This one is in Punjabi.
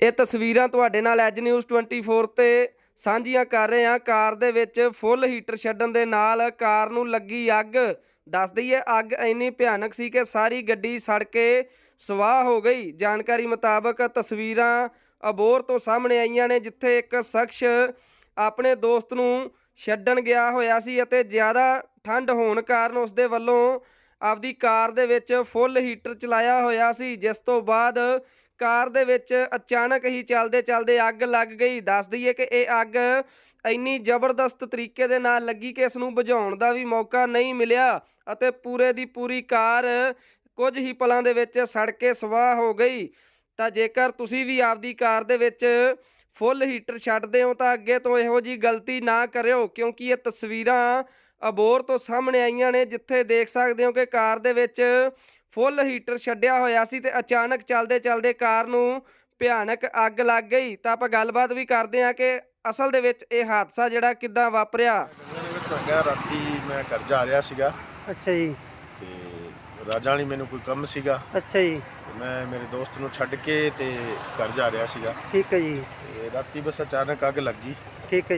ਇਹ ਤਸਵੀਰਾਂ ਤੁਹਾਡੇ ਨਾਲ ਐਜ ਨਿਊਜ਼ 24 ਤੇ ਸਾਂਝੀਆਂ ਕਰ ਰਹੇ ਹਾਂ। ਕਾਰ ਦੇ ਵਿੱਚ ਫੁੱਲ ਹੀਟਰ ਛੱਡਣ ਦੇ ਨਾਲ ਕਾਰ ਨੂੰ ਲੱਗੀ ਅੱਗ। ਦੱਸ ਦਈਏ, ਅੱਗ ਇੰਨੀ ਭਿਆਨਕ ਸੀ ਕਿ ਸਾਰੀ ਗੱਡੀ ਸੜ ਕੇ ਸਵਾਹ ਹੋ ਗਈ। ਜਾਣਕਾਰੀ ਮੁਤਾਬਕ ਤਸਵੀਰਾਂ ਅਬੋਰ ਤੋਂ ਸਾਹਮਣੇ ਆਈਆਂ ਨੇ, ਜਿੱਥੇ ਇੱਕ ਸ਼ਖਸ ਆਪਣੇ ਦੋਸਤ ਨੂੰ ਛੱਡਣ ਗਿਆ ਹੋਇਆ ਸੀ ਅਤੇ ਜ਼ਿਆਦਾ ਠੰਡ ਹੋਣ ਕਾਰਨ ਉਸ ਦੇ ਵੱਲੋਂ ਆਪਦੀ ਕਾਰ ਦੇ ਵਿੱਚ ਫੁੱਲ ਹੀਟਰ ਚਲਾਇਆ ਹੋਇਆ ਸੀ, ਜਿਸ ਤੋਂ ਬਾਅਦ ਕਾਰ ਦੇ ਵਿੱਚ ਅਚਾਨਕ ਹੀ ਚੱਲਦੇ ਚੱਲਦੇ ਅੱਗ ਲੱਗ ਗਈ। ਦੱਸ ਦਈਏ ਕਿ ਇਹ ਅੱਗ ਇੰਨੀ ਜ਼ਬਰਦਸਤ ਤਰੀਕੇ ਦੇ ਨਾਲ ਲੱਗੀ ਕਿ ਇਸ ਨੂੰ ਬੁਝਾਉਣ ਦਾ ਵੀ ਮੌਕਾ ਨਹੀਂ ਮਿਲਿਆ ਅਤੇ ਪੂਰੇ ਦੀ ਪੂਰੀ ਕਾਰ ਕੁਝ ਹੀ ਪਲਾਂ ਦੇ ਵਿੱਚ ਸੜ ਕੇ ਸਵਾਹ ਹੋ ਗਈ। ਤਾਂ ਜੇਕਰ ਤੁਸੀਂ ਵੀ ਆਪਦੀ ਕਾਰ ਦੇ ਵਿੱਚ ਫੁੱਲ ਹੀਟਰ ਛੱਡਦੇ ਹੋ ਤਾਂ ਅੱਗੇ ਤੋਂ ਇਹੋ ਜੀ ਗਲਤੀ ਨਾ ਕਰਿਓ, ਕਿਉਂਕਿ ਇਹ ਤਸਵੀਰਾਂ ਅਬੋਰ ਤੋਂ ਸਾਹਮਣੇ ਆਈਆਂ ਨੇ, ਜਿੱਥੇ ਦੇਖ ਸਕਦੇ ਹੋ ਕਿ ਕਾਰ ਦੇ ਵਿੱਚ ਫੁੱਲ ਹੀਟਰ ਛੱਡਿਆ ਹੋਇਆ ਸੀ ਤੇ ਅਚਾਨਕ ਚੱਲਦੇ ਚੱਲਦੇ ਕਾਰ ਨੂੰ ਭਿਆਨਕ ਅੱਗ ਲੱਗ ਗਈ। ਤਾਂ ਆਪਾਂ ਗੱਲਬਾਤ ਵੀ ਕਰਦੇ ਹਾਂ ਕਿ ਅਸਲ ਦੇ ਵਿੱਚ ਇਹ ਹਾਦਸਾ ਜਿਹੜਾ ਕਿੱਦਾਂ ਵਾਪਰਿਆ? ਰਾਤੀ ਮੈਂ ਘਰ ਜਾ ਰਿਹਾ ਸੀਗਾ। ਅੱਛਾ ਜੀ। ਤੇ ਰਾਜਾਂ ਵਾਲੀ ਮੈਨੂੰ ਕੋਈ ਕੰਮ ਸੀਗਾ। ਅੱਛਾ ਜੀ। ਮੈਂ ਮੇਰੇ ਦੋਸਤ ਨੂੰ ਛੱਡ ਕੇ ਤੇ ਘਰ ਜਾ ਰਿਹਾ ਸੀਗਾ। ਠੀਕ ਹੈ ਜੀ। ਤੇ ਰਾਤੀ ਬਸ ਅਚਾਨਕ ਅੱਗ ਲੱਗੀ ਠੀਕ ਹੈ